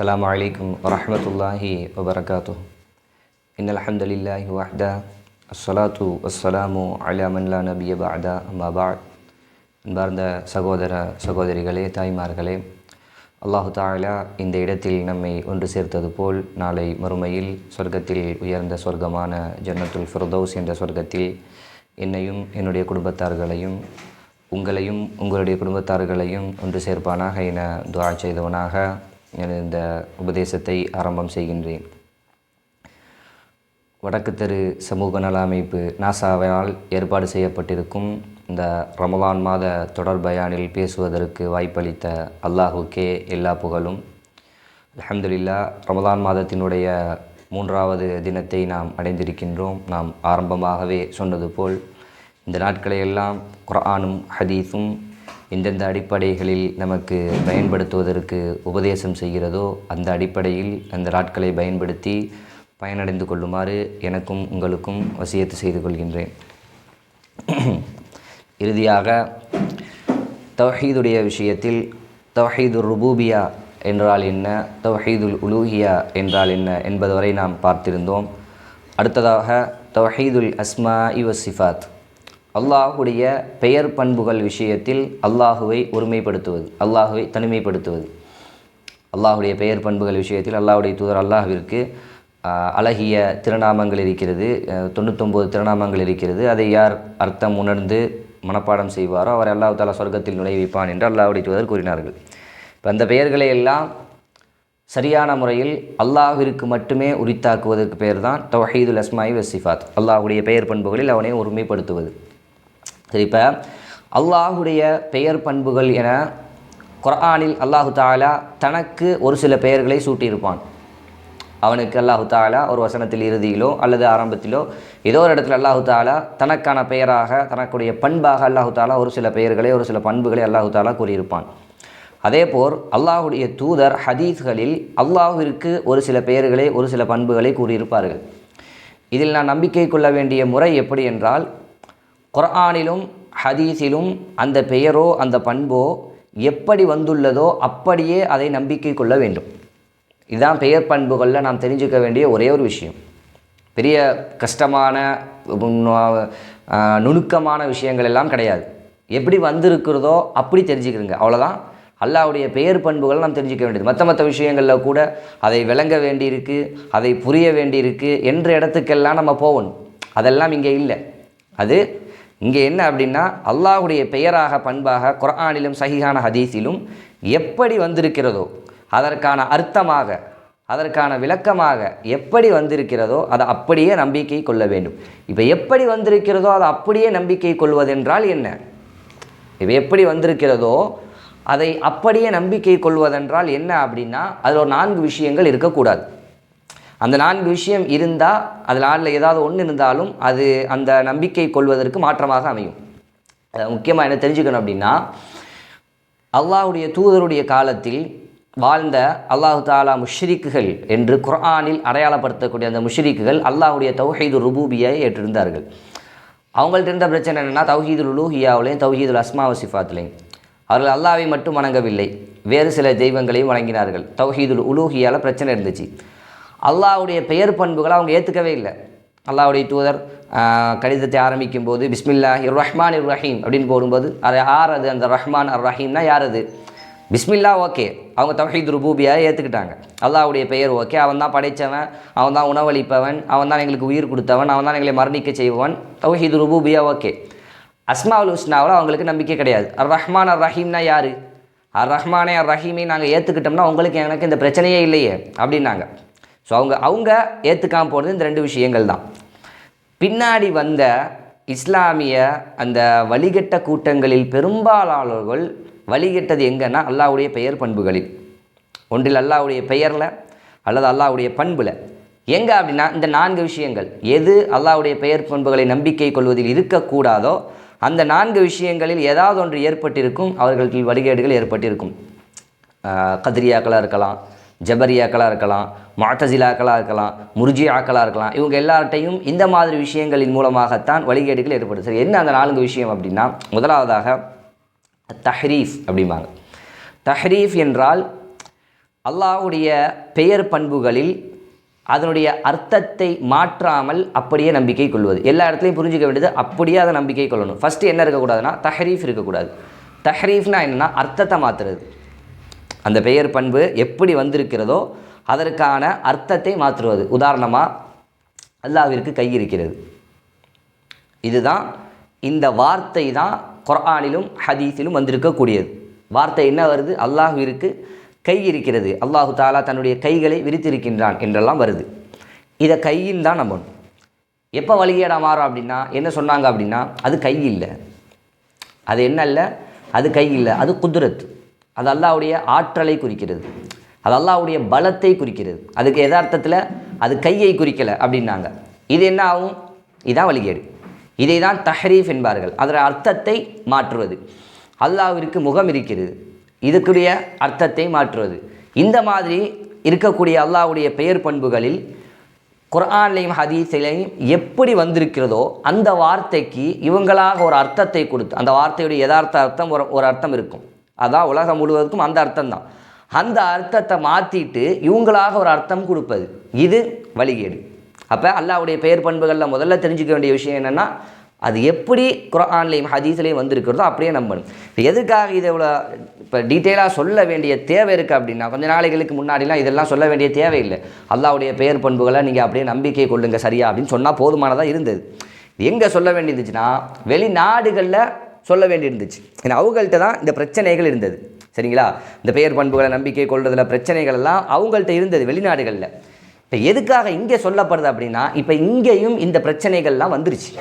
السلام عليكم ورحمة الله وبركاته إن الحمد لله وحده الصلاة والسلام على من لا نبي بعد أما بعد அன்பார்ந்த சகோதர சகோதரிகளே தாய்மார்களே அல்லாஹு தாலா இந்த இடத்தில் நம்மை ஒன்று சேர்த்தது போல் நாளை மறுமையில் சொர்க்கத்தில் உயர்ந்த சொர்க்கமான ஜன்னத்துல் ஃபிர்தௌஸ் என்ற சொர்க்கத்தில் என்னையும் என்னுடைய குடும்பத்தார்களையும் உங்களையும் உங்களுடைய குடும்பத்தார்களையும் ஒன்று சேர்ப்பானாக என துவா செய்தவனாக எனது இந்த உபதேசத்தை ஆரம்பம் செய்கின்றேன். வடக்கு தெரு சமூக நல அமைப்பு நாசாவால் ஏற்பாடு செய்யப்பட்டிருக்கும் இந்த ரமலான் மாத தொடர் பயானில் பேசுவதற்கு வாய்ப்பளித்த அல்லாஹுக்கே எல்லா புகழும். அலமதுல்லா ரமலான் மாதத்தினுடைய மூன்றாவது தினத்தை நாம் அடைந்திருக்கின்றோம். நாம் ஆரம்பமாகவே சொன்னது போல் இந்த நாட்களையெல்லாம் குரானும் ஹதீஸும் எந்தெந்த அடிப்படைகளில் நமக்கு பயன்படுத்துவதற்கு உபதேசம் செய்கிறதோ அந்த அடிப்படையில் அந்த நாட்களை பயன்படுத்தி பயனடைந்து கொள்ளுமாறு எனக்கும் உங்களுக்கும் வசியத்து செய்து கொள்கின்றேன். இறுதியாக தவஹீதுடைய விஷயத்தில் தவஹீதுர் ருபூபியா என்றால் என்ன? தவஹீதுல் உலூஹியா என்றால் என்ன என்பது வரை நாம் பார்த்திருந்தோம். அடுத்ததாக தவஹீதுல் அஸ்மா இவ சிஃபாத். அல்லாஹுடைய பெயர் பண்புகள் விஷயத்தில் அல்லாஹுவை ஒருமைப்படுத்துவது அல்லாஹுவை தனிமைப்படுத்துவது. அல்லாஹுடைய பெயர் பண்புகள் விஷயத்தில் அல்லாஹுடைய தூதர் அல்லாஹுவிற்கு அழகிய திருநாமங்கள் இருக்கிறது தொண்ணூத்தொம்பது திருநாமங்கள் இருக்கிறது. அதை யார் அர்த்தம் உணர்ந்து மனப்பாடம் செய்வாரோ அவர் அல்லாஹ் தாலா சொர்க்கத்தில் நுழைவிப்பான் என்று அல்லாஹுடைய தூதர் கூறினார்கள். இப்போ அந்த பெயர்களை எல்லாம் சரியான முறையில் அல்லாஹிற்கு மட்டுமே உரித்தாக்குவதற்கு பெயர் தான் தவஹீதுல் அஸ்மாயி வசிஃபாத் அல்லாஹுடைய பெயர் பண்புகளில் அவனை ஒருமைப்படுத்துவது. சரி இப்போ அல்லாஹுடைய பெயர் பண்புகள் என குர்ஆனில் அல்லாஹு தாலா தனக்கு ஒரு சில பெயர்களை சூட்டியிருப்பான். அவனுக்கு அல்லாஹு தாலா ஒரு வசனத்தில் இறுதியிலோ அல்லது ஆரம்பத்திலோ ஏதோ ஒரு இடத்துல அல்லாஹு தாலா தனக்கான பெயராக தனக்குடைய பண்பாக அல்லாஹு தாலா ஒரு சில பெயர்களை ஒரு சில பண்புகளை அல்லாஹு தாலா கூறியிருப்பான். அதேபோல் அல்லாஹுடைய தூதர் ஹதீஸ்களில் அல்லாஹிற்கு ஒரு சில பெயர்களை ஒரு சில பண்புகளை கூறியிருப்பார்கள். இதில் நான் நம்பிக்கை கொள்ள வேண்டிய முறை எப்படி என்றால் குரானிலும் ஹதீஸிலும் அந்த பெயரோ அந்த பண்போ எப்படி வந்துள்ளதோ அப்படியே அதை நம்பிக்கை கொள்ள வேண்டும். இதுதான் பெயர் பண்புகளில் நாம் தெரிஞ்சுக்க வேண்டிய ஒரே ஒரு விஷயம். பெரிய கஷ்டமான நுணுக்கமான விஷயங்கள் எல்லாம் கிடையாது. எப்படி வந்திருக்கிறதோ அப்படி தெரிஞ்சுக்கிறங்க. அவ்வளோதான் அல்லாவுடைய பெயர் பண்புகள் நாம் தெரிஞ்சிக்க வேண்டியது. மற்ற மற்ற விஷயங்களில் கூட அதை விளங்க வேண்டியிருக்கு அதை புரிய வேண்டியிருக்கு என்ற இடத்துக்கெல்லாம் நம்ம போகணும். அதெல்லாம் இங்கே இல்லை. அது இங்கே என்ன அப்படின்னா அல்லாஹுடைய பெயராக பண்பாக குரானிலும் சஹிஹான ஹதீஸிலும் எப்படி வந்திருக்கிறதோ அதற்கான அர்த்தமாக அதற்கான விளக்கமாக எப்படி வந்திருக்கிறதோ அதை அப்படியே நம்பிக்கை கொள்ள வேண்டும். இப்போ எப்படி வந்திருக்கிறதோ அதை அப்படியே நம்பிக்கை கொள்வதென்றால் என்ன? இப்போ எப்படி வந்திருக்கிறதோ அதை அப்படியே நம்பிக்கை கொள்வதென்றால் என்ன அப்படின்னா அதில் ஒரு நான்கு விஷயங்கள் இருக்கக்கூடாது. அந்த நான்கு விஷயம் இருந்தால் அதில் நாளில் ஏதாவது ஒன்று இருந்தாலும் அது அந்த நம்பிக்கை கொள்வதற்கு மாற்றமாக அமையும். முக்கியமாக என்ன தெரிஞ்சுக்கணும் அப்படின்னா அல்லாஹுடைய தூதருடைய காலத்தில் வாழ்ந்த அல்லாஹு தாலா முஷ்ரிக்குகள் என்று குர்ஆனில் அடையாளப்படுத்தக்கூடிய அந்த முஷ்ரிக்குகள் அல்லாஹுடைய தௌஹீது ருபூபியை ஏற்றிருந்தார்கள். அவங்கள்ட்ட இருந்த பிரச்சனை என்னென்னா தௌஹீது உலூஹியாவிலையும் தௌஹீதுல் அஸ்மாவ வசிஃபாத்துலையும் அவர்கள் அல்லாவை மட்டும் வணங்கவில்லை. வேறு சில தெய்வங்களையும் வணங்கினார்கள். தௌஹீதுல் உலூஹியால் பிரச்சனை இருந்துச்சு. அல்லாவுடைய பெயர் பண்புகளை அவங்க ஏற்றுக்கவே இல்லை. அல்லாவுடைய தூதர் கடிதத்தை ஆரம்பிக்கும் போது பிஸ்மில்லா இர் ரஹ்மான் இர் ரஹீம் அப்படின்னு போடும்போது அது யார் அது அந்த ரஹ்மான் அர் ரஹீம்னா யார் அது? பிஸ்மில்லா ஓகே. அவங்க தவஹீத் ருபூபியாக ஏற்றுக்கிட்டாங்க அல்லாவுடைய பெயர் ஓகே. அவன் தான் படைத்தவன் அவன் தான் உணவளிப்பவன் அவன் தான் எங்களுக்கு உயிர் கொடுத்தவன் அவன் தான் எங்களை மரணிக்க செய்வன் தவஹீத் ருபூபியா ஓகே. அஸ்மாவுல் ஹுஸ்னாவில் அவங்களுக்கு நம்பிக்கை கிடையாது. அர் ரஹ்மான் அர் ரஹீம்னா யார்? அர் ரஹ்மானே அர் ரஹீமே நாங்கள் ஏற்றுக்கிட்டோம்னா உங்களுக்கு எனக்கு இந்த பிரச்சனையே இல்லையே அப்படின்னாங்க. ஸோ அவங்க அவங்க ஏற்றுக்காமல் போகிறது இந்த ரெண்டு விஷயங்கள் தான். பின்னாடி வந்த இஸ்லாமிய அந்த வழிகட்ட கூட்டங்களில் பெரும்பாலானவர்கள் வழிகட்டது எங்கன்னா அல்லாவுடைய பெயர் பண்புகளில். ஒன்றில் அல்லாவுடைய பெயரில் அல்லது அல்லாவுடைய பண்பில். எங்கே அப்படின்னா இந்த நான்கு விஷயங்கள். எது அல்லாவுடைய பெயர் பண்புகளை நம்பிக்கை கொள்வதில் இருக்கக்கூடாதோ அந்த நான்கு விஷயங்களில் ஏதாவது ஒன்று ஏற்பட்டிருக்கும் அவர்களுக்கு வழிகேடுகள் ஏற்பட்டிருக்கும். கதிரியாக்களாக இருக்கலாம் ஜபரியாக்களாக இருக்கலாம் மாத்தசிலாக்களாக இருக்கலாம் முர்ஜியாக்களாக இருக்கலாம். இவங்க எல்லார்ட்டையும் இந்த மாதிரி விஷயங்களின் மூலமாகத்தான் வழிகேடுகள் ஏற்படுது. சரி என்ன அந்த நான்கு விஷயம் அப்படின்னா முதலாவதாக தஹ்ரீஃப் அப்படிம்பாங்க. தஹ்ரீஃப் என்றால் அல்லாஹுடைய பெயர் பண்புகளில் அதனுடைய அர்த்தத்தை மாற்றாமல் அப்படியே நம்பிக்கை கொள்வது. எல்லா இடத்துலையும் புரிஞ்சுக்க வேண்டியது அப்படியே அதை நம்பிக்கை கொள்ளணும். ஃபஸ்ட்டு என்ன இருக்கக்கூடாதுன்னா தஹரீஃப் இருக்கக்கூடாது. தஹரீஃப்னா என்னென்னா அர்த்தத்தை மாற்றுறது அந்த பெயர் பண்பு எப்படி வந்திருக்கிறதோ அதற்கான அர்த்தத்தை மாற்றுவது. உதாரணமாக அல்லாவிற்கு கை இருக்கிறது. இதுதான் இந்த வார்த்தை தான் குரானிலும் ஹதீஸிலும் வந்திருக்கக்கூடியது. வார்த்தை என்ன வருது? அல்லாஹுவிற்கு கை இருக்கிறது. அல்லாஹு தாலா தன்னுடைய கைகளை விரித்திருக்கின்றான் என்றெல்லாம் வருது. இதை கையில் தான் நம்பணும் எப்போ வழிகேடா மாறும் அப்படின்னா என்ன சொன்னாங்க அப்படின்னா அது கை இல்லை. அது என்ன இல்லை? அது கை இல்லை. அது குதிரத் அது அல்லாவுடைய ஆற்றலை குறிக்கிறது. அது அல்லாவுடைய பலத்தை குறிக்கிறது. அதுக்கு எதார்த்தத்தில் அது கையை குறிக்கலை அப்படின்னாங்க. இது என்ன ஆகும்? இதான் வழிகேடு. இதை தான் தஹரீஃப் என்பார்கள். அதன் அர்த்தத்தை மாற்றுவது. அல்லாவிற்கு முகம் இருக்கிறது. இதுக்குரிய அர்த்தத்தை மாற்றுவது. இந்த மாதிரி இருக்கக்கூடிய அல்லாஹ்வுடைய பெயர் பண்புகளில் குர்ஆன்லையும் ஹதீஸிலையும் எப்படி வந்திருக்கிறதோ அந்த வார்த்தைக்கு இவங்களாக ஒரு அர்த்தத்தை கொடுத்து அந்த வார்த்தையுடைய யதார்த்த அர்த்தம் ஒரு ஒரு அர்த்தம் இருக்கும். அதான் உலகம் முழுவதுக்கும் அந்த அர்த்தம் தான் அந்த அர்த்தத்தை மாற்றிட்டு இவங்களாக ஒரு அர்த்தம் கொடுப்பது. இது வழிகேடு. அப்போ அல்லாவுடைய பெயர் பண்புகளில் முதல்ல தெரிஞ்சுக்க வேண்டிய விஷயம் என்னென்னா அது எப்படி குர்ஆன்லையும் ஹதீஸ்லேயும் வந்திருக்கிறதோ அப்படியே நம்பணும். இப்போ எதுக்காக இதை இவ்வளோ இப்போ டீட்டெயிலாக சொல்ல வேண்டிய தேவை இருக்குது அப்படின்னா கொஞ்ச நாளைகளுக்கு முன்னாடிலாம் இதெல்லாம் சொல்ல வேண்டிய தேவையில்லை அல்லாஹ்வுடைய பெயர் பண்புகளை நீங்கள் அப்படியே நம்பிக்கை கொள்ளுங்க சரியா அப்படின்னு சொன்னால் போதுமானதாக இருந்தது. எங்கே சொல்ல வேண்டியிருந்துச்சுன்னா வெளிநாடுகளில் சொல்ல வேண்டியிருந்துச்சு. ஏன்னா அவங்கள்ட்ட தான் இந்த பிரச்சனைகள் இருந்தது. சரிங்களா? இந்த பெயர் பண்புகளை நம்பிக்கை கொள்றதுல பிரச்சனைகள் எல்லாம் அவங்கள்ட்ட இருந்தது வெளிநாடுகளில். இப்போ எதுக்காக இங்கே சொல்லப்படுது அப்படின்னா இப்போ இங்கேயும் இந்த பிரச்சனைகள்லாம் வந்துருச்சு.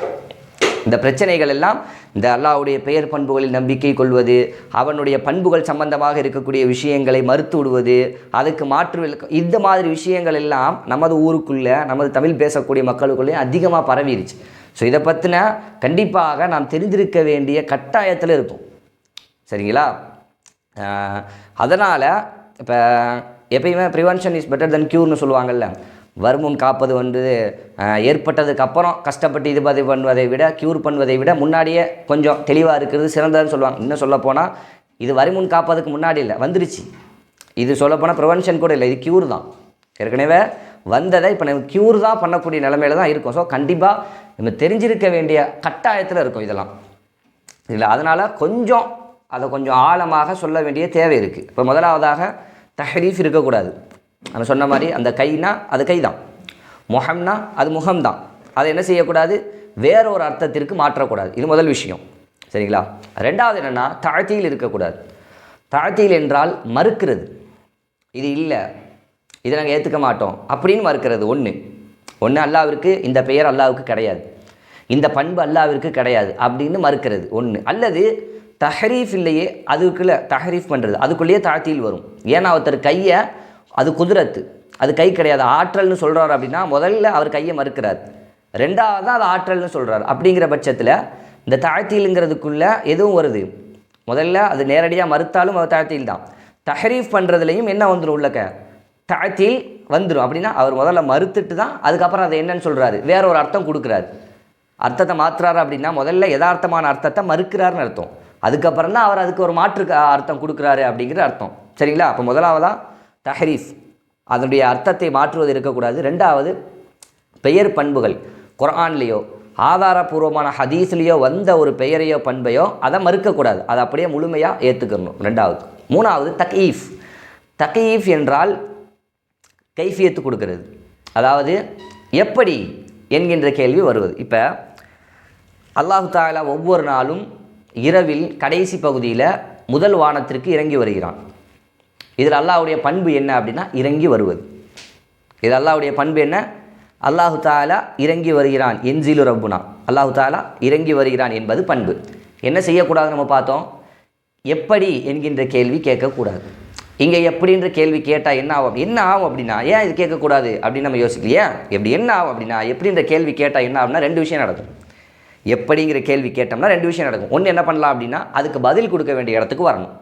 இந்த பிரச்சனைகள் எல்லாம் இந்த அல்லாவுடைய பெயர் பண்புகளில் நம்பிக்கை கொள்வது அவனுடைய பண்புகள் சம்பந்தமாக இருக்கக்கூடிய விஷயங்களை மறுத்து விடுவது அதுக்கு மாற்று இந்த மாதிரி விஷயங்கள் எல்லாம் நமது ஊருக்குள்ளே நமது தமிழ் பேசக்கூடிய மக்களுக்குள்ளே அதிகமாக பரவிடுச்சு ஸோ இதை பற்றின கண்டிப்பாக நாம் தெரிந்திருக்க வேண்டிய கட்டாயத்தில் இருக்கும். சரிங்களா? அதனால் இப்போ எப்பயுமே ப்ரிவென்ஷன் இஸ் பெட்டர் தென் க்யூர்னு சொல்லுவாங்கல்ல. வருமுன் காப்பது வந்து ஏற்பட்டதுக்கு அப்புறம் கஷ்டப்பட்டு இது பதிவு பண்ணுவதை விட க்யூர் பண்ணுவதை விட முன்னாடியே கொஞ்சம் தெளிவாக இருக்கிறது சிறந்ததுன்னு சொல்லுவாங்க. இன்னும் சொல்லப்போனால் இது வருமுன் காப்பதுக்கு முன்னாடி இல்லை வந்துருச்சு. இது சொல்லப்போனால் ப்ரிவென்ஷன் கூட இல்லை இது க்யூர் தான். ஏற்கனவே வந்ததை இப்போ நம்ம க்யூர் தான் பண்ணக்கூடிய நிலமையில தான் இருக்கும். ஸோ கண்டிப்பாக நம்ம தெரிஞ்சிருக்க வேண்டிய கட்டாயத்தில் இருக்கும் இதெல்லாம். இல்லை அதனால் கொஞ்சம் அதை கொஞ்சம் ஆழமாக சொல்ல வேண்டிய தேவை இருக்குது இப்போ முதலாவதாக தஹரீஃப் இருக்கக்கூடாது. நம்ம சொன்ன மாதிரி அந்த கைனா அது கை தான் முகம்னா அது முகம் தான் அதை என்ன செய்யக்கூடாது? வேற ஒரு அர்த்தத்திற்கு மாற்றக்கூடாது. இது முதல் விஷயம். சரிங்களா? ரெண்டாவது என்னென்னா தாழ்த்தியில் இருக்கக்கூடாது. தாழ்த்தியில் என்றால் மறுக்கிறது. இது இல்லை. இதை நாங்கள் ஏற்றுக்க மாட்டோம். அப்படின்னு மறுக்கிறது. ஒன்று ஒன்று அல்லாவிற்கு இந்த பெயர் அல்லாவுக்கு கிடையாது. இந்த பண்பு அல்லாவிற்கு கிடையாது அப்படின்னு மறுக்கிறது ஒன்று அல்லது தஹரீஃப் இல்லையே அதுக்குள்ளே தஹரீஃப் பண்ணுறது அதுக்குள்ளேயே தாழ்த்தியில் வரும். ஏன்னா ஒருத்தர் கையை அது குதிரத்து அது கை கிடையாது ஆற்றல்னு சொல்கிறார் அப்படின்னா முதல்ல அவர் கையை மறுக்கிறார். ரெண்டாவது தான் அது ஆற்றல்னு சொல்கிறார் அப்படிங்கிற பட்சத்தில் இந்த தாழ்த்தியலுங்கிறதுக்குள்ளே எதுவும் வருது? முதல்ல அது நேரடியாக மறுத்தாலும் அது தாழ்த்தியில் தான் தஹரீஃப் பண்ணுறதுலையும் என்ன வந்துடும் உள்ளக்க? தாழ்த்தியில் வந்துடும் அப்படின்னா அவர் முதல்ல மறுத்துட்டு தான் அதுக்கப்புறம் அதை என்னன்னு சொல்கிறாரு வேற ஒரு அர்த்தம் கொடுக்குறாரு. அர்த்தத்தை மாற்றுறாரு அப்படின்னா முதல்ல யதார்த்தமான அர்த்தத்தை மறுக்கிறாருன்னு அர்த்தம். அதுக்கப்புறம் தான் அவர் அதுக்கு ஒரு மாற்று அர்த்தம் கொடுக்குறாரு அப்படிங்கிற அர்த்தம். சரிங்களா? அப்போ முதலாவதா தஹரீஃப் அதனுடைய அர்த்தத்தை மாற்றுவது இருக்கக்கூடாது. ரெண்டாவது பெயர் பண்புகள். குரான்லேயோ ஆதாரபூர்வமான ஹதீஸ்லேயோ வந்த ஒரு பெயரையோ பண்பையோ அதை மறுக்கக்கூடாது. அதை அப்படியே முழுமையாக ஏற்றுக்கணும் ரெண்டாவது. மூணாவது தகீஃப். தகீஃப் என்றால் கைஃபியத்து கொடுக்கறது. அதாவது எப்படி என்கின்ற கேள்வி வருவது. இப்போ அல்லாஹு தாலா ஒவ்வொரு நாளும் இரவில் கடைசி பகுதியில் முதல் வானத்திற்கு இறங்கி வருகிறான். இதில் அல்லாஹுடைய பண்பு என்ன அப்படின்னா இறங்கி வருவது. இது அல்லாஹுடைய பண்பு என்ன? அல்லாஹு தாலா இறங்கி வருகிறான். என்ஜிலு ரப்புனா. அல்லாஹு தாலா இறங்கி வருகிறான் என்பது பண்பு. என்ன செய்யக்கூடாது நம்ம பார்த்தோம்? எப்படி என்கின்ற கேள்வி கேட்கக்கூடாது. இங்கே எப்படின்ற கேள்வி கேட்டால் என்ன ஆகும்? என்ன ஆகும் அப்படின்னா ஏன் இது கேட்கக்கூடாது அப்படின்னு நம்ம யோசிக்கலையே? எப்படி என்ன ஆகும் அப்படின்னா எப்படின்ற கேள்வி கேட்டால் என்ன ஆகும்னா ரெண்டு விஷயம் நடக்கும். எப்படிங்கிற கேள்வி கேட்டோம்னா ரெண்டு விஷயம் நடக்கும். ஒன்று என்ன பண்ணலாம் அப்படின்னா அதுக்கு பதில் கொடுக்க வேண்டிய இடத்துக்கு வரணும்.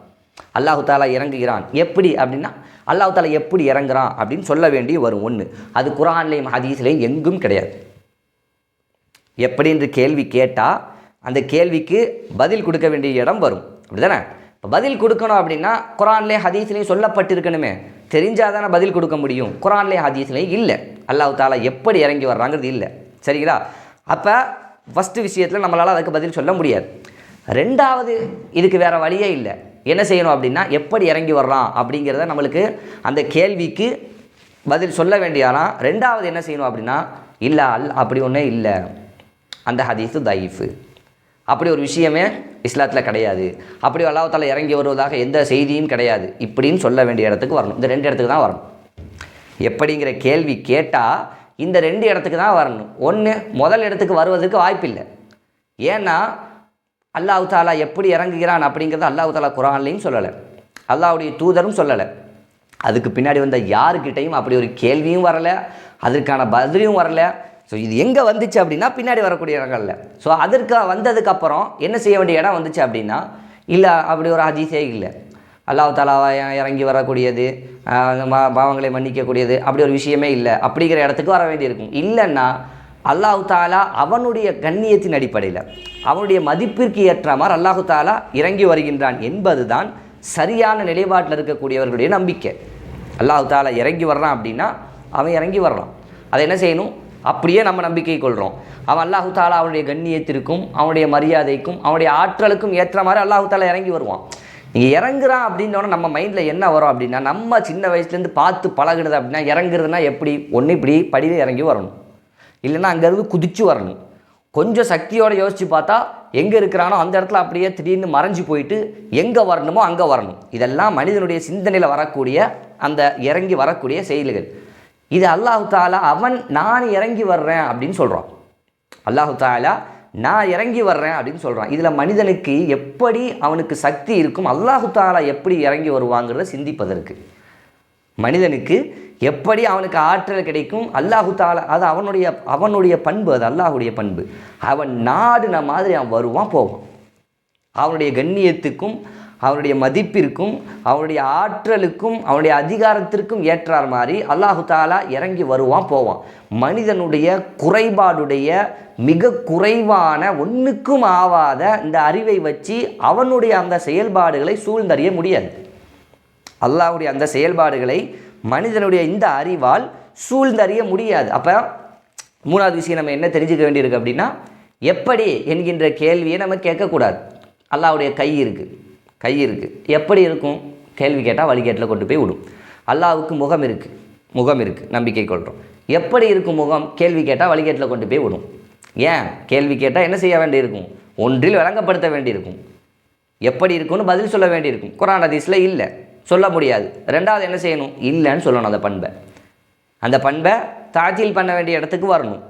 அல்லாஹு தாலா இறங்குகிறான். எப்படி அப்படின்னா அல்லாஹு தாலா எப்படி இறங்குறான் அப்படின்னு சொல்ல வேண்டி வரும் ஒன்று அது குரான்லேயும் ஹதீஸ்லேயும் எங்கும் கிடையாது. எப்படின்ற கேள்வி கேட்டால் அந்த கேள்விக்கு பதில் கொடுக்க வேண்டிய இடம் வரும். அப்படிதானே இப்போ பதில் கொடுக்கணும் அப்படின்னா குரான்லேயே ஹதீஸ்லேயும் சொல்லப்பட்டிருக்கணுமே. தெரிஞ்சால் தானே பதில் கொடுக்க முடியும். குரான்லேயே ஹதீஸ்லேயும் இல்லை. அல்லாஹ் தாலா எப்படி இறங்கி வர்றாங்கிறது இல்லை. சரிங்களா? அப்போ ஃபஸ்ட்டு விஷயத்தில் நம்மளால் அதுக்கு பதில் சொல்ல முடியாது. ரெண்டாவது இதுக்கு வேறு வழியே இல்லை. என்ன செய்யணும் அப்படின்னா எப்படி இறங்கி வர்றான் அப்படிங்கிறத நம்மளுக்கு அந்த கேள்விக்கு பதில் சொல்ல வேண்டியானா ரெண்டாவது என்ன செய்யணும் அப்படின்னா இல்லை அல் அப்படி ஒன்றே இல்லை. அந்த ஹதீஸு தயீஃபு. அப்படி ஒரு விஷயமே இஸ்லாத்தில் கிடையாது. அப்படி அல்லாஹால இறங்கி வருவதாக எந்த செய்தியும் கிடையாது. இப்படின்னு சொல்ல வேண்டிய இடத்துக்கு வரணும். இந்த ரெண்டு இடத்துக்கு தான் வரணும். எப்படிங்கிற கேள்வி கேட்டால் இந்த ரெண்டு இடத்துக்கு தான் வரணும். ஒன்று முதல் இடத்துக்கு வருவதற்கு வாய்ப்பில்லை. ஏன்னா அல்லாஹ் தாலா எப்படி இறங்குகிறான் அப்படிங்கிறத அல்லாஹு தாலா குரான்லையும் சொல்லலை. அல்லாவுடைய தூதரும் சொல்லலை. அதுக்கு பின்னாடி வந்த யாருக்கிட்டையும் அப்படி ஒரு கேள்வியும் வரலை. அதற்கான பதிலும் வரல. ஸோ இது எங்கே வந்துச்சு அப்படின்னா பின்னாடி வரக்கூடிய இடங்கள்ல. ஸோ அதற்கு வந்ததுக்கப்புறம் என்ன செய்ய வேண்டிய இடம் வந்துச்சு அப்படின்னா இல்லை அப்படி ஒரு ஹதீஸே இல்லை. அல்லாஹ் தாலாவா இறங்கி வரக்கூடியது மா பாவங்களை மன்னிக்கக்கூடியது அப்படி ஒரு விஷயமே இல்லை. அப்படிங்கிற இடத்துக்கு வர வேண்டியிருக்கும். இல்லைன்னா அல்லாஹு தாலா அவனுடைய கண்ணியத்தின் அடிப்படையில் அவனுடைய மதிப்பிற்கு ஏற்ற மாதிரி அல்லாஹு தாலா இறங்கி வருகின்றான் என்பது தான் சரியான நிலைப்பாட்டில் இருக்கக்கூடியவர்களுடைய நம்பிக்கை. அல்லாஹு தாலா இறங்கி வர்றான் அப்படின்னா அவன் இறங்கி வர்றான் அதை என்ன செய்யணும்? அப்படியே நம்ம நம்பிக்கை கொள்கிறோம் அவன் அல்லாஹு தாலா அவனுடைய கண்ணியத்திற்கும் அவனுடைய மரியாதைக்கும் அவனுடைய ஆற்றலுக்கும் ஏற்ற மாதிரி அல்லாஹு தாலா இறங்கி வருவான். நீங்கள் இறங்குறான் அப்படின்னோடனே நம்ம மைண்டில் என்ன வரும் அப்படின்னா நம்ம சின்ன வயசுலேருந்து பார்த்து பழகுனது அப்படின்னா இறங்குறதுனா எப்படி? ஒன்று இப்படி படியில் இறங்கி வரணும். இல்லைன்னா அங்கேருந்து குதிச்சு வரணும். கொஞ்சம் சக்தியோடு யோசித்து பார்த்தா எங்கே இருக்கிறானோ அந்த இடத்துல அப்படியே திடீர்னு மறைஞ்சு போயிட்டு எங்கே வரணுமோ அங்கே வரணும். இதெல்லாம் மனிதனுடைய சிந்தனையில் வரக்கூடிய அந்த இறங்கி வரக்கூடிய செயல்கள். இது அல்லாஹு தாலா அவன் நான் இறங்கி வர்றேன் அப்படின்னு சொல்கிறான் அல்லாஹு தாலா நான் இறங்கி வர்றேன் அப்படின்னு சொல்கிறான் இதில் மனிதனுக்கு எப்படி அவனுக்கு சக்தி இருக்கும் அல்லாஹு தாலா எப்படி இறங்கி வருவாங்கிறத சிந்திப்பதற்கு. மனிதனுக்கு எப்படி அவனுக்கு ஆற்றல் கிடைக்கும் அல்லாஹு தாலா அது அவனுடைய அவனுடைய பண்பு அது அல்லாஹுடைய பண்பு. அவன் நாடுன மாதிரி அவன் வருவான் போவான். அவனுடைய கண்ணியத்துக்கும் அவனுடைய மதிப்பிற்கும் அவனுடைய ஆற்றலுக்கும் அவனுடைய அதிகாரத்திற்கும் ஏற்றார் மாதிரி அல்லாஹு தாலா இறங்கி வருவான் போவான். மனிதனுடைய குறைபாடுடைய மிக குறைவான ஒன்றுக்கும் ஆவாத இந்த அறிவை வச்சு அவனுடைய அந்த செயல்பாடுகளை சூழ்ந்தறிய முடியாது. அல்லாவுடைய அந்த செயல்பாடுகளை மனிதனுடைய இந்த அறிவால் சூழ்ந்தறிய முடியாது. அப்போ மூணாவது விஷயம் நம்ம என்ன தெரிஞ்சுக்க வேண்டியிருக்கு அப்படின்னா எப்படி என்கின்ற கேள்வியை நம்ம கேட்கக்கூடாது. அல்லாவுடைய கை இருக்குது கை இருக்குது எப்படி இருக்கும்? கேள்வி கேட்டால் வழிகேட்டில் கொண்டு போய் விடும். அல்லாவுக்கு முகம் இருக்குது முகம் இருக்குது நம்பிக்கை கொள்கிறோம் எப்படி இருக்கும் முகம்? கேள்வி கேட்டால் வழிகேட்டில் கொண்டு போய் விடும். ஏன்? கேள்வி கேட்டால் என்ன செய்ய வேண்டியிருக்கும்? ஒன்றில் விளங்கப்படுத்த வேண்டியிருக்கும். எப்படி இருக்கும்னு பதில் சொல்ல வேண்டியிருக்கும். குரான் ஹதீஸில் இல்லை. சொல்ல முடியாது. ரெண்டாவது என்ன செய்யணும்? இல்லைன்னு சொல்லணும் அந்த பண்பை. அந்த பண்பை தாஜீல் பண்ண வேண்டிய இடத்துக்கு வரணும்.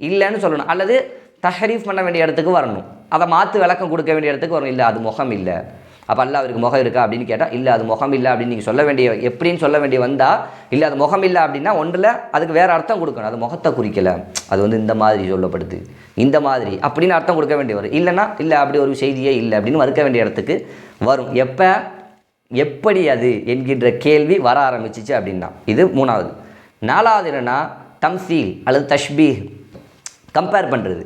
இல்லைன்னு சொல்லணும். அல்லது தஹரீஃப் பண்ண வேண்டிய இடத்துக்கு வரணும். அதை மாற்று விளக்கம் கொடுக்க வேண்டிய இடத்துக்கு வரணும். இல்லை அது முகம் இல்லை. அப்போ அல்ல அவருக்கு முகம் இருக்கா அப்படின்னு கேட்டால் இல்லை அது முகம் இல்லை அப்படின்னு நீங்கள் சொல்ல வேண்டிய எப்படின்னு சொல்ல வேண்டிய வந்தால் இல்லை அது முகம் இல்லை அப்படின்னா ஒன்றில் அதுக்கு வேறு அர்த்தம் கொடுக்கணும். அது முகத்தை குறிக்கலை. அது வந்து இந்த மாதிரி சொல்லப்படுது. இந்த மாதிரி அப்படின்னு அர்த்தம் கொடுக்க வேண்டிய வரும். இல்லைன்னா இல்லை அப்படி ஒரு செய்தியே இல்லை அப்படின்னு மறுக்க வேண்டிய இடத்துக்கு வரும். எப்போ? எப்படி அது என்கின்ற கேள்வி வர ஆரம்பிச்சிச்சு அப்படின்னா இது மூணாவது. நாலாவது என்னென்னா தம்சீல் அல்லது தஷ்பீ கம்பேர் பண்ணுறது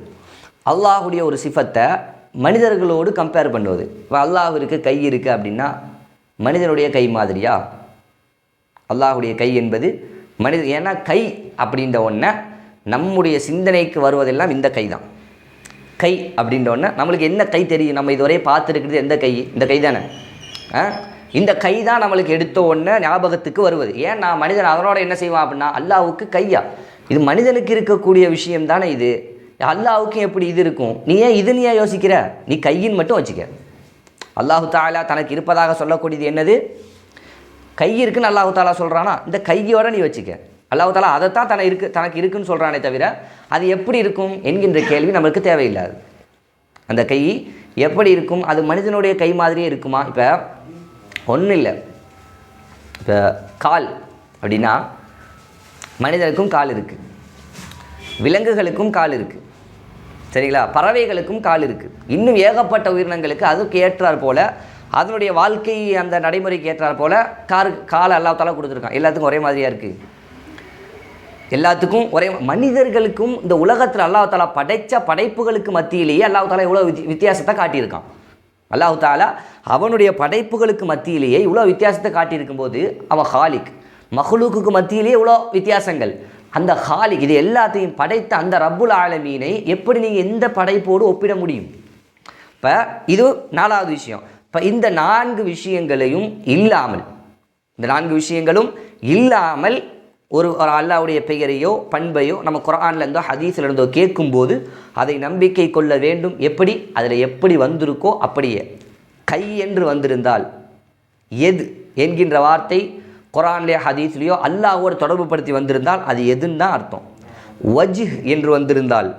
அல்லாஹுடைய ஒரு சிஃபத்தை மனிதர்களோடு கம்பேர் பண்ணுவது. இப்போ அல்லாஹிற்கு கை இருக்குது அப்படின்னா மனிதனுடைய கை மாதிரியா? அல்லாஹுடைய கை என்பது மனித ஏன்னா கை அப்படின்ற ஒன்றை நம்முடைய சிந்தனைக்கு வருவதெல்லாம் இந்த கை தான் கை அப்படின்ற ஒன்று நம்மளுக்கு என்ன கை தெரியும்? நம்ம இதுவரை பார்த்துருக்கிறது எந்த கை? இந்த கை தானே. ஆ? இந்த கை தான் நம்மளுக்கு எடுத்த ஒன்று ஞாபகத்துக்கு வருவது. ஏன் நான் மனிதன் அதனோட என்ன செய்வான் அப்படின்னா அல்லாவுக்கு கையா? இது மனிதனுக்கு இருக்கக்கூடிய விஷயம் தானே இது. அல்லாவுக்கும் எப்படி இது இருக்கும்? நீ ஏன் இது நீ ஏன் யோசிக்கிற? நீ கையின் மட்டும் வச்சுக்க. அல்லாஹு தாலா தனக்கு இருப்பதாக சொல்லக்கூடியது என்னது? கை இருக்குன்னு அல்லாஹு தாலா சொல்கிறானா இந்த கையோட நீ வச்சுக்க. அல்லாஹு தாலா அதைத்தான் தன இருக்கு தனக்கு இருக்குன்னு சொல்கிறானே தவிர அது எப்படி இருக்கும் என்கின்ற கேள்வி நம்மளுக்கு தேவையில்லாது. அந்த கை எப்படி இருக்கும்? அது மனிதனுடைய கை மாதிரியே இருக்குமா? இப்போ ஒன்றும் இல்லை. இப்போ கால் அப்படின்னா மனிதனுக்கும் கால் இருக்குது விலங்குகளுக்கும் கால் இருக்குது சரிங்களா? பறவைகளுக்கும் கால் இருக்குது இன்னும் ஏகப்பட்ட உயிரினங்களுக்கு அதுக்கு ஏற்றார் போல அதனுடைய வாழ்க்கை அந்த நடைமுறைக்கு ஏற்றார் போல காரு காலை எல்லாத்தாலும் கொடுத்துருக்கான். எல்லாத்துக்கும் ஒரே மாதிரியாக இருக்குது எல்லாத்துக்கும் ஒரே மனிதர்களுக்கும் இந்த உலகத்தில் அல்லாஹாலா படைத்த படைப்புகளுக்கு மத்தியிலேயே அல்லாஹாலா இவ்வளோ வித்தியாசத்தை காட்டியிருக்கான். அல்லாஹ் தாலா அவனுடைய படைப்புகளுக்கு மத்தியிலேயே இவ்வளோ வித்தியாசத்தை காட்டியிருக்கும் போது அவன் ஹாலிக். மகளுக்கு மத்தியிலேயே இவ்வளோ வித்தியாசங்கள். அந்த ஹாலிக் இது எல்லாத்தையும் படைத்த அந்த ரப்புல் ஆலமீனை எப்படி நீங்கள் எந்த படைப்போடு ஒப்பிட முடியும்? இப்போ இது நாலாவது விஷயம். இப்போ இந்த நான்கு விஷயங்களையும் இல்லாமல் இந்த நான்கு விஷயங்களும் இல்லாமல் ஒரு ஒரு அல்லாவுடைய பெயரையோ பண்பையோ நம்ம குரான்ல இருந்தோ ஹதீஸ்ல இருந்தோ கேட்கும்போது அதை நம்பிக்கை கொள்ள வேண்டும். எப்படி? அதில் எப்படி வந்திருக்கோ அப்படியே. கை என்று வந்திருந்தால் எது? என்கின்ற வார்த்தை குரான்லேயோ ஹதீஸ்லேயோ அல்லாஹ்வோடு தொடர்புபடுத்தி வந்திருந்தால் அது எதுன்னு தான் அர்த்தம். வஜிஹ் என்று வந்திருந்தால்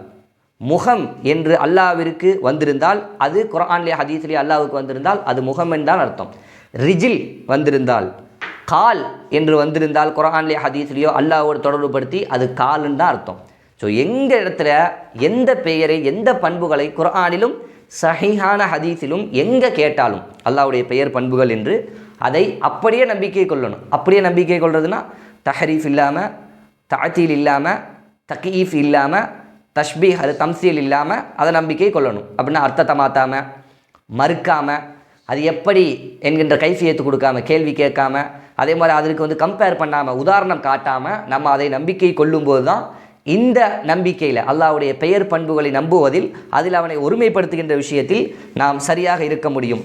முகம் என்று அல்லாவிற்கு வந்திருந்தால் அது குரான்லே ஹதீஸ்லேயே அல்லாவுக்கு வந்திருந்தால் அது முகம் என்றால் அர்த்தம். ரிஜில் வந்திருந்தால் கால் என்று வந்திருந்தால் குரான்லேயே ஹதீஸ்லேயோ அல்லாஹ்வோடு தொடர்புபடுத்தி அது கால்னு தான் அர்த்தம். ஸோ எங்கள் இடத்துல எந்த பெயரை எந்த பண்புகளை குரானிலும் சஹிஹான ஹதீஸிலும் எங்கே கேட்டாலும் அல்லாஹ்வுடைய பெயர் பண்புகள் என்று அதை அப்படியே நம்பிக்கை கொள்ளணும். அப்படியே நம்பிக்கை கொள்றதுனா தஹரீஃப் இல்லாமல் தாத்தீல் இல்லாமல் தக்கீஃப் இல்லாமல் தஷ்பீஹ் அது தம்சீல் இல்லாமல் அதை நம்பிக்கை கொள்ளணும். அப்படின்னா அர்த்தத்தை மாற்றாமல் மறுக்காமல் அது எப்படி என்கின்ற கைஃபியத்து கொடுக்காம கேள்வி கேட்காம அதே மாதிரி அதற்கு வந்து கம்பேர் பண்ணாமல் உதாரணம் காட்டாமல் நம்ம அதை நம்பிக்கை கொள்ளும்போது தான் இந்த நம்பிக்கையில் அல்லாவுடைய பெயர் பண்புகளை நம்புவதில் அதில் அவனை ஒருமைப்படுத்துகின்ற விஷயத்தில் நாம் சரியாக இருக்க முடியும்.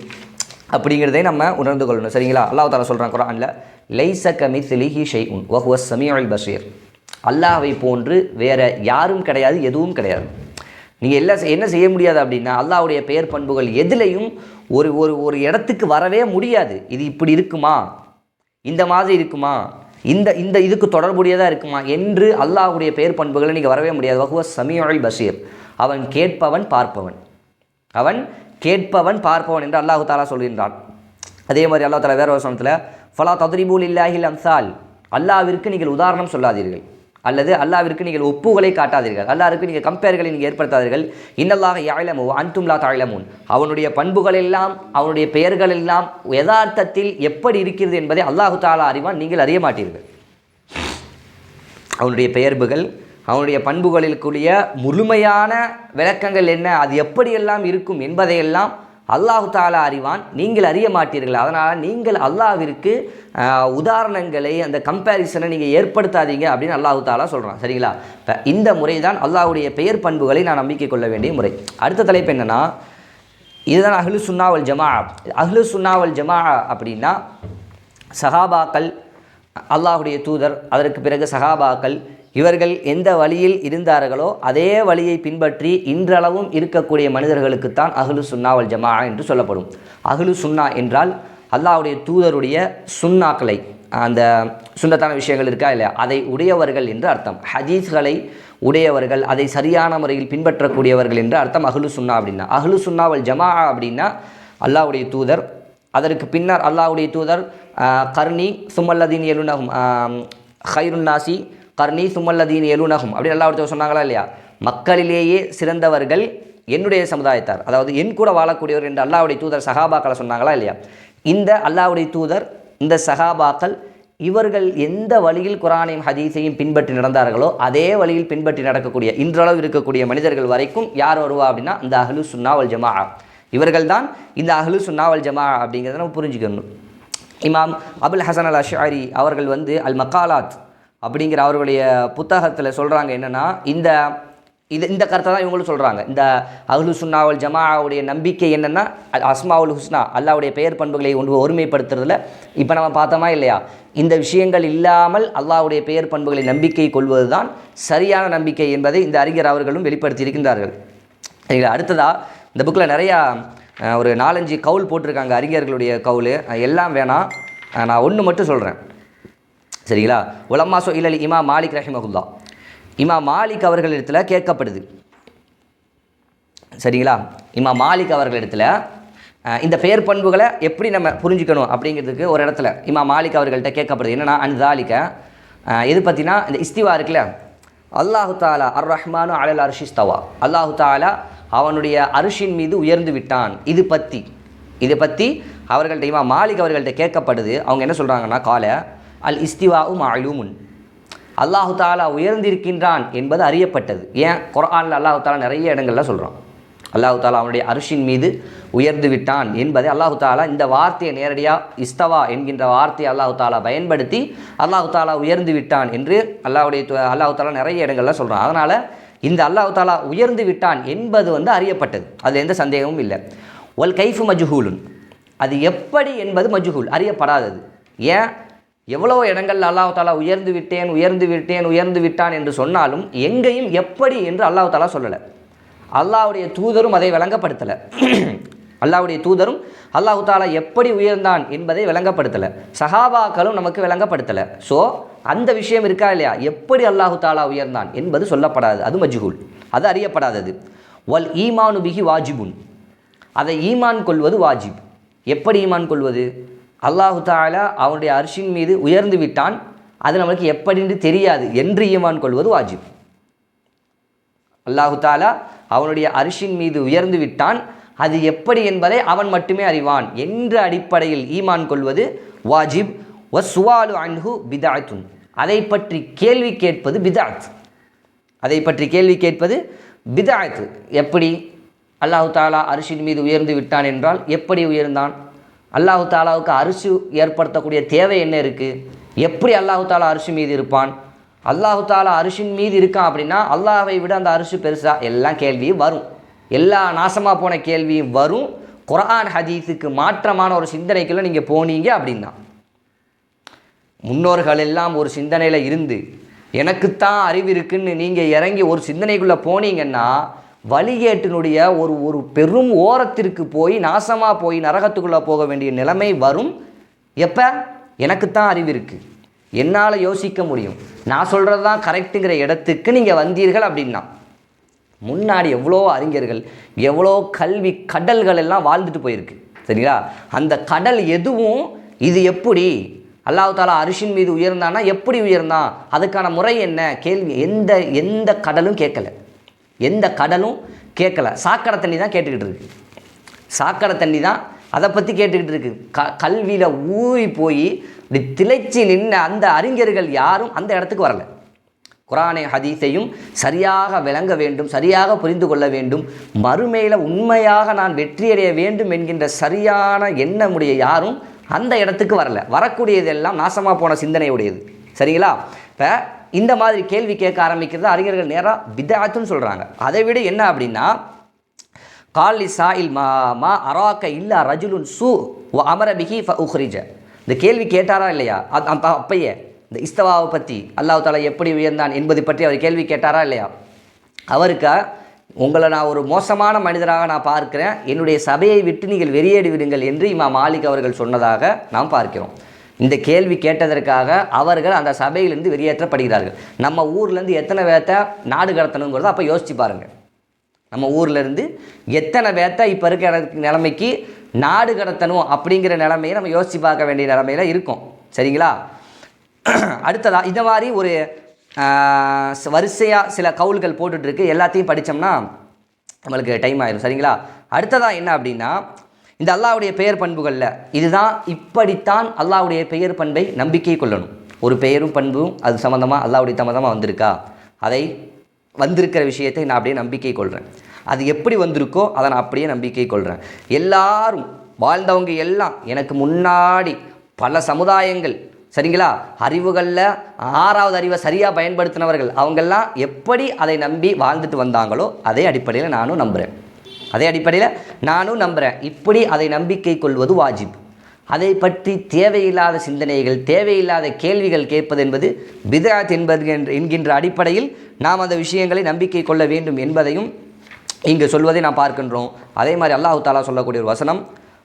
அப்படிங்கிறதை நம்ம உணர்ந்து கொள்ளணும். சரிங்களா? அல்லாஹ் தாலா சொல்கிறான் குரானில் லைச கமி சிலிஹி ஷெய் உன் வஹுவ சமியுல் பஷீர். அல்லாஹை போன்று வேற யாரும் கிடையாது எதுவும் கிடையாது. நீங்கள் எல்லாம் செய்- என்ன செய்ய முடியாது அப்படின்னா அல்லாவுடைய பெயர் பண்புகள் எதுலேயும் ஒரு ஒரு ஒரு இடத்துக்கு வரவே முடியாது. இது இப்படி இருக்குமா? இந்த மாதிரி இருக்குமா? இந்த இந்த இதுக்கு தொடர்புடையதாக இருக்குமா? என்று அல்லாஹுடைய பெயர் பண்புகளை நீங்கள் வரவே முடியாது. வகுவ சமியுல் பஷீர். அவன் கேட்பவன் பார்ப்பவன். அவன் கேட்பவன் பார்ப்பவன் என்று அல்லாஹு தாலா சொல்கின்றான். அதே மாதிரி அல்லாஹ் தாலா வேற வசனத்தில் ஃபலா ததுரிபூல் இல்லாஹில் அம்சால். அல்லாவிற்கு நீங்கள் உதாரணம் சொல்லாதீர்கள். அல்லது அல்லாவிற்கு நீங்கள் ஒப்புகளை காட்டாதீர்கள். அல்லாவிற்கு நீங்கள் கம்பேர்களை நீங்கள் ஏற்படுத்தாதீர்கள். இன்னல்லாக யாழமோ அன்தும்லா தாழமூன் அவனுடைய பண்புகள் எல்லாம் அவனுடைய பெயர்கள் எல்லாம் யதார்த்தத்தில் எப்படி இருக்கிறது என்பதை அல்லாஹு தாலா அறிவான் நீங்கள் அறிய மாட்டீர்கள். அவனுடைய பெயர்புகள் அவனுடைய பண்புகளிற்குரிய முழுமையான விளக்கங்கள் என்ன? அது எப்படியெல்லாம் இருக்கும் என்பதையெல்லாம் அல்லாஹு தாலா அறிவான். நீங்கள் அறிய மாட்டீர்கள். அதனால் நீங்கள் அல்லாவிற்கு உதாரணங்களை அந்த கம்பேரிசனை நீங்கள் ஏற்படுத்தாதீங்க அப்படின்னு அல்லாஹு தாலா சொல்கிறான் சரிங்களா? இப்போ இந்த முறை தான் அல்லாஹ்வுடைய பெயர் பண்புகளை நான் நம்பிக்கை கொள்ள வேண்டிய முறை. அடுத்த தலைப்பு என்னென்னா இதுதான் அஹ்லு சுன்னாவல் ஜமா அஹ்லு சுன்னாவல் ஜமா அப்படின்னா சஹாபாக்கள் அல்லாஹுடைய தூதர் அதற்கு பிறகு சஹாபாக்கள் இவர்கள் எந்த வழியில் இருந்தார்களோ அதே வழியை பின்பற்றி இன்றளவும் இருக்கக்கூடிய மனிதர்களுக்குத்தான் அகலு சுன்னாவல் ஜமா என்று சொல்லப்படும். அகலு சுன்னா என்றால் அல்லாவுடைய தூதருடைய சுன்னாக்களை அந்த சுன்னத்தான விஷயங்கள் இருக்கா இல்லையா? அதை உடையவர்கள் என்று அர்த்தம். ஹதீஸ்களை உடையவர்கள் அதை சரியான முறையில் பின்பற்றக்கூடியவர்கள் என்று அர்த்தம் அகலு சுன்னா அப்படின்னா. அகலு சுன்னாவல் ஜமா அப்படின்னா அல்லாஹ்வுடைய தூதர் அதற்கு பின்னர் அல்லாவுடைய தூதர் கர்ணி சுமல்லதீன் எலுனகும் ஹைருன்னாசி கர்ணி சுமல்லதீன் எலுனகும் அப்படின்னு அல்லாஹ் சொன்னாங்களா இல்லையா? மக்களிலேயே சிறந்தவர்கள் என்னுடைய சமுதாயத்தார். அதாவது என் கூட வாழக்கூடியவர் என்று அல்லாவுடைய தூதர் சஹாபாக்களை சொன்னாங்களா இல்லையா? இந்த அல்லாவுடைய தூதர் இந்த சஹாபாக்கள் இவர்கள் எந்த வழியில் குரானையும் ஹதீஸையும் பின்பற்றி நடந்தார்களோ அதே வழியில் பின்பற்றி நடக்கக்கூடிய இன்றளவு இருக்கக்கூடிய மனிதர்கள் வரைக்கும் யார் வருவா அப்படின்னா இந்த அஹ்லு சுன்னாவல் ஜமா இவர்கள் தான் இந்த அஹ்லு சுன்னாவல் ஜமா அப்படிங்கிறத நம்ம புரிஞ்சுக்கணும். இமாம் அபுல் ஹசன் அல் அஷாரி அவர்கள் வந்து அல் மக்காலாத் அப்படிங்கிற அவர்களுடைய புத்தகத்தில் சொல்கிறாங்க என்னென்னா இந்த இது இந்த கருத்தை தான் இவங்களும் சொல்கிறாங்க இந்த அஹ்லு சுன்னாவல் ஜமாவுடைய நம்பிக்கை என்னென்னா அஸ்மாவுல் ஹுஸ்னா அல்லாவுடைய பெயர் பண்புகளை ஒன்று ஒருமைப்படுத்துறதுல இப்போ நம்ம பார்த்தோமா இல்லையா? இந்த விஷயங்கள் இல்லாமல் அல்லாஹ்வுடைய பெயர் பண்புகளை நம்பிக்கை கொள்வது தான் சரியான நம்பிக்கை என்பதை இந்த அறிஞர் அவர்களும் வெளிப்படுத்தி இருக்கின்றார்கள். சரிங்களா? இந்த புக்கில் நிறையா ஒரு நாலஞ்சு கவுல் போட்டிருக்காங்க அறிஞர்களுடைய கவுல். எல்லாம் வேணாம். நான் ஒன்று மட்டும் சொல்கிறேன் சரிங்களா? உலம்மா சோ இல்லலி இமா மாலிக் ரஹிமகுல்லா இமா மாலிக் அவர்களிடத்தில் கேட்கப்படுது. சரிங்களா? இமா மாலிக் அவர்களிடத்தில் இந்த பெயர் பண்புகளை எப்படி நம்ம புரிஞ்சுக்கணும் அப்படிங்கிறதுக்கு ஒரு இடத்துல இமா மாலிக் அவர்கள்ட்ட கேட்கப்படுது. என்னன்னா அன்தாலிக்க எது பற்றினா இந்த இஸ்திவா இருக்குல்ல? அல்லாஹு தாலா அர் ரஹ்மானு அலல் அர்ஷிஸ்தவா அல்லாஹு தாலா அவனுடைய அரிஷின் மீது உயர்ந்து விட்டான். இது பற்றி இதை பற்றி அவர்கள்ட்ட இமா மாலிக் அவர்கள்ட்ட கேட்கப்படுது. அவங்க என்ன சொல்கிறாங்கன்னா காலை அல் இஸ்திவாவும் அலூமுன் அல்லாஹு தாலா உயர்ந்திருக்கின்றான் என்பது அறியப்பட்டது. ஏன்? குர்ஆனில் அல்லாஹு தாலா நிறைய இடங்களில் சொல்கிறான் அல்லாஹு தாலா அவனுடைய அரிஷின் மீது உயர்ந்து விட்டான் என்பதை அல்லாஹு தாலா இந்த வார்த்தையை நேரடியாக இஸ்தவா என்கின்ற வார்த்தையை அல்லாஹு தாலா பயன்படுத்தி அல்லாஹு தாலா உயர்ந்து விட்டான் என்று அல்லாஹுடைய அல்லாஹு தாலா நிறைய இடங்களில் சொல்கிறான் அதனால் இந்த அல்லாஹு தாலா உயர்ந்து விட்டான் என்பது வந்து அறியப்பட்டது. அதில் எந்த சந்தேகமும் இல்லை. ஒல் கைஃபு மஜ்ஹூலுன். அது எப்படி என்பது மஜ்ஹூல் அறியப்படாதது. ஏன்? எவ்வளோ இடங்கள் அல்லாஹ் தாலா உயர்ந்து விட்டேன் உயர்ந்து விட்டேன் உயர்ந்து விட்டான் என்று சொன்னாலும் எங்கேயும் எப்படி என்று அல்லாஹ் தாலா சொல்லலை. அல்லாவுடைய தூதரும் அதை விளங்கப்படுத்தலை. அல்லாவுடைய தூதரும் அல்லாஹு தாலா எப்படி உயர்ந்தான் என்பதை விளங்கப்படுத்தலை. சஹாபாக்களும் நமக்கு விளங்கப்படுத்தலை. ஸோ அந்த விஷயம் இருக்கா இல்லையா? எப்படி அல்லாஹு தாலா உயர்ந்தான் என்பது சொல்லப்படாது. அது மஜ்ஹூல். அது அறியப்படாதது. வல் ஈமானு பிகி வாஜிபுன். அதை ஈமான் கொள்வது வாஜிப். எப்படி ஈமான் கொள்வது? அல்லாஹு தாலா அவனுடைய அரிசின் மீது உயர்ந்து விட்டான். அது நம்மளுக்கு எப்படின்னு தெரியாது. என்று ஈமான் கொள்வது வாஜிப். அல்லாஹு தாலா அவனுடைய அரிசின் மீது உயர்ந்து விட்டான். அது எப்படி என்பதை அவன் மட்டுமே அறிவான் என்ற அடிப்படையில் ஈமான் கொள்வது வாஜிப். வஸ்வாலு அன்ஹு பிதாத்துன். அதை பற்றி கேள்வி கேட்பது பிதாத். அதை பற்றி கேள்வி கேட்பது பிதாத். எப்படி? அல்லாஹு தாலா அரிசின் மீது உயர்ந்து விட்டான் என்றால் எப்படி உயர்ந்தான்? அல்லாஹு தாலாவுக்கு அரிசி ஏற்படுத்தக்கூடிய தேவை என்ன இருக்குது எப்படி அல்லாஹு தாலா அரிசி மீது இருப்பான்? அல்லாஹு தாலா அரிசின் மீது இருக்கான் அப்படின்னா அல்லாஹை விட அந்த அரிசி பெருசாக எல்லாம் கேள்வியும் வரும். எல்லா நாசமாக போன கேள்வியும் வரும். குரான் ஹதீஸுக்கு மாற்றமான ஒரு சிந்தனைக்குள்ளே நீங்கள் போனீங்க அப்படின்னா முன்னோர்கள் எல்லாம் ஒரு சிந்தனையில் இருந்து எனக்குத்தான் அறிவு இருக்குன்னு நீங்கள் இறங்கி ஒரு சிந்தனைக்குள்ளே போனீங்கன்னா வழிகேட்டினுடைய ஒரு ஒரு பெரும் ஓரத்திற்கு போய் நாசமாக போய் நரகத்துக்குள்ளே போக வேண்டிய நிலைமை வரும். எப்போ? எனக்குத்தான் அறிவு இருக்குது என்னால் யோசிக்க முடியும். நான் சொல்கிறது தான் கரெக்டுங்கிற இடத்துக்கு நீங்கள் வந்தீர்கள் அப்படின்னா முன்னாடி எவ்வளோ அறிஞர்கள் எவ்வளோ கல்வி கடல்கள் எல்லாம் வாழ்ந்துட்டு போயிருக்கு. சரிங்களா? அந்த கடல் எதுவும் இது எப்படி? அல்லாஹ் தாலா அரிசின் மீது உயர்ந்தானா? எப்படி உயர்ந்தான்? அதுக்கான முறை என்ன? கேள்வி எந்த எந்த கடலும் கேட்கல. எந்த கடலும் கேட்கல. சாக்கடை தண்ணி தான் கேட்டுக்கிட்டு இருக்கு. சாக்கடை தண்ணி தான் அதை பற்றி கேட்டுக்கிட்டு இருக்கு. க கல்வியில் ஊறி போய் இப்படி திளைச்சி நின்ன அந்த அறிஞர்கள் யாரும் அந்த இடத்துக்கு வரல. குரானை ஹதீஸையும் சரியாக விளங்க வேண்டும் சரியாக புரிந்து கொள்ள வேண்டும். மறுமையில் உண்மையாக நான் வெற்றியடைய வேண்டும் என்கின்ற சரியான எண்ணமுடைய யாரும் அந்த இடத்துக்கு வரல. வரக்கூடியதெல்லாம் நாசமாக போன சிந்தனையுடையது. சரிங்களா? இப்போ இந்த மாதிரி கேள்வி கேட்க ஆரம்பிக்கிறது அறிஞர்கள் நேராக விதாத்துன்னு சொல்கிறாங்க அதை விட என்ன அப்படின்னா காலி சாயில் மா மா அராக்க இல்லா ரஜுலுன் சு அமரபிகி ஃப உஹ்ரிஜ. இந்த கேள்வி கேட்டாரா இல்லையா? அது அந்த அப்பையே இந்த இஸ்தவாவை பற்றி அல்லாஹ் தாலா எப்படி உயர்ந்தான் என்பது பற்றி அவர் கேள்வி கேட்டாரா இல்லையா? அவருக்கு உங்களை நான் ஒரு மோசமான மனிதராக நான் பார்க்கிறேன். என்னுடைய சபையை விட்டு நீங்கள் வெளியேறி விடுங்கள் என்று இமா மாலிக் அவர்கள் சொன்னதாக நாம் பார்க்கிறோம். இந்த கேள்வி கேட்டதற்காக அவர்கள் அந்த சபையிலிருந்து வெளியேற்றப்படுகிறார்கள். நம்ம ஊர்லேருந்து எத்தனை பேர்த்த நாடு கடத்தணுங்கிறத அப்போ யோசிச்சு பாருங்கள் நம்ம ஊர்லேருந்து எத்தனை பேர்த்த இப்போ இருக்கிற நிலைமைக்கு நாடு கடத்தணும் அப்படிங்கிற நிலைமையை நம்ம யோசித்து பார்க்க வேண்டிய நிலைமையில் இருக்கோம். சரிங்களா? அடுத்ததாக இந்த மாதிரி ஒரு வரிசையாக சில கவுல்கள் போட்டுட்ருக்கு எல்லாத்தையும் படித்தோம்னா நம்மளுக்கு டைம் ஆயிடும் சரிங்களா? அடுத்ததாக என்ன அப்படின்னா இந்த அல்லாவுடைய பெயர் பண்புகளில் இதுதான் இப்படித்தான் அல்லாவுடைய பெயர் பண்பை நம்பிக்கை கொள்ளணும். ஒரு பெயரும் பண்பும் அது சம்மந்தமாக அல்லாவுடைய சம்மந்தமாக வந்திருக்கா? அதை வந்திருக்கிற விஷயத்தை நான் அப்படியே நம்பிக்கை கொள்கிறேன் அது எப்படி வந்திருக்கோ அதை நான் அப்படியே நம்பிக்கை கொள்கிறேன் எல்லாரும் வாழ்ந்தவங்க எல்லாம் எனக்கு முன்னாடி பல சமுதாயங்கள் சரிங்களா? அறிவுகளில் ஆறாவது அறிவை சரியாக பயன்படுத்தினவர்கள் அவங்கெல்லாம் எப்படி அதை நம்பி வாழ்ந்துட்டு வந்தாங்களோ அதே அடிப்படையில் நானும் நம்புகிறேன் அதே அடிப்படையில் நானும் நம்புகிறேன் இப்படி அதை நம்பிக்கை கொள்வது வாஜிப். அதை பற்றி தேவையில்லாத சிந்தனைகள் தேவையில்லாத கேள்விகள் கேட்பது என்பது பிதாத் என்பது என்கின்ற அடிப்படையில் நாம் அந்த விஷயங்களை நம்பிக்கை கொள்ள வேண்டும் என்பதையும் இங்கு சொல்வதை நாம் பார்க்கின்றோம். அதே மாதிரி அல்லாஹ் தாலா சொல்லக்கூடிய ஒரு வசனம்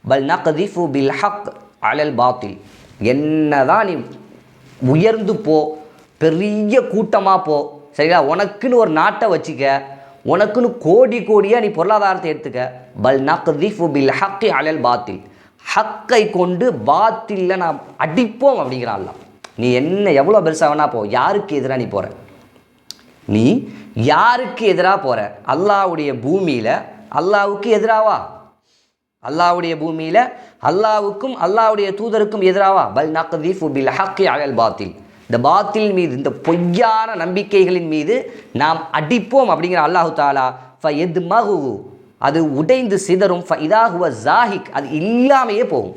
பல் நக்திஃபு பில் ஹக் அலல் பாத்தில். என்னதான் நீ உயர்ந்து போ பெரிய கூட்டமாக போ சரிங்களா? உனக்குன்னு ஒரு நாட்டை வச்சுக்க உனக்குன்னு கோடி கோடியாக நீ பொருளாதாரத்தை எடுத்துக்க. பல் நக்திஃபு பில் ஹக்கி அலல் பாத்தில். ஹக்கை கொண்டு பாத்தில்ல நான் அடிப்போம் அப்படிங்கிறான் அல்லாஹ் நீ என்ன எவ்வளோ பெருசாக வேணா போ. யாருக்கு எதிராக நீ போகிற நீ யாருக்கு எதிராக போகிற அல்லாஹ்வுடைய பூமியில் அல்லாவுக்கு எதிராவா அல்லாஹ்வுடைய பூமியில் அல்லாவுக்கும் அல்லாவுடைய தூதருக்கும் எதிராவா பல் நக்தீஃபு பில் ஹக்கி அலல் பாத்தில். இந்த பாத்தில் மீது இந்த பொய்யான நம்பிக்கைகளின் மீது நாம் அடிப்போம் அப்படிங்கிற அல்லாஹு தாலா. ஃப எது மகு அது உடைந்து சிதறும். இதாகுவ ஜாஹிக் அது இல்லாமையே போகும்.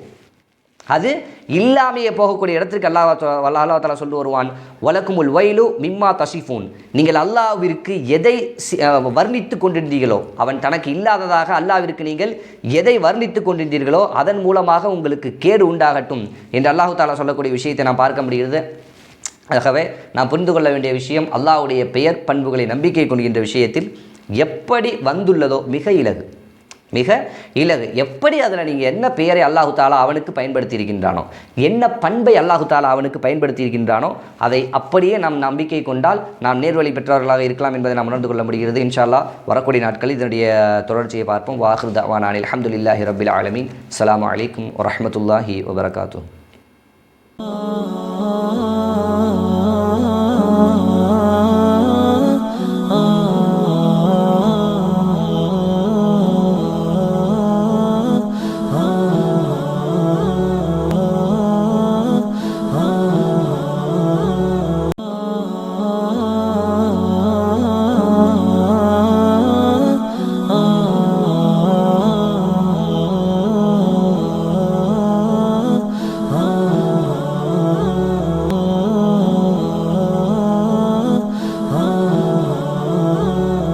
அது இல்லாமையே போகக்கூடிய இடத்திற்கு அல்லாஹ் அல்லா தாலா சொல்லி வருவான். வழக்குமுல் வயலு மிம்மா தசிஃபூன் நீங்கள் அல்லாவிற்கு எதை சி- வர்ணித்து கொண்டிருந்தீர்களோ அவன் தனக்கு இல்லாததாக அல்லாவிற்கு நீங்கள் எதை வர்ணித்து கொண்டிருந்தீர்களோ அதன் மூலமாக உங்களுக்கு கேடு உண்டாகட்டும் என்று அல்லாஹு தாலா சொல்லக்கூடிய விஷயத்தை நாம் பார்க்க முடிகிறது. ஆகவே நாம் புரிந்து கொள்ள வேண்டிய விஷயம் அல்லாஹ்வுடைய பெயர் பண்புகளை நம்பிக்கை கொள்கின்ற விஷயத்தில் எப்படி வந்துள்ளதோ மிக இலகு. மிக இலகு. எப்படி அதில் நீங்கள் என்ன பெயரை அல்லாஹு தாலா அவனுக்கு பயன்படுத்தி இருக்கின்றானோ என்ன பண்பை அல்லாஹு தாலா அவனுக்கு பயன்படுத்தி இருக்கின்றானோ அதை அப்படியே நாம் நம்பிக்கை கொண்டால் நாம் நேர்வழி பெற்றவர்களாக இருக்கலாம் என்பதை நாம் உணர்ந்து கொள்ள முடிகிறது. இன்ஷால்லா வரக்கூடிய நாட்களில் இதனுடைய தொடர்ச்சியை பார்ப்போம். வாஹிர் அஹமது அல்ஹம்துலில்லாஹி ரபில் ஆலமின். அஸ்ஸலாமு அலைக்கும் வபரகாத்தூ Oh.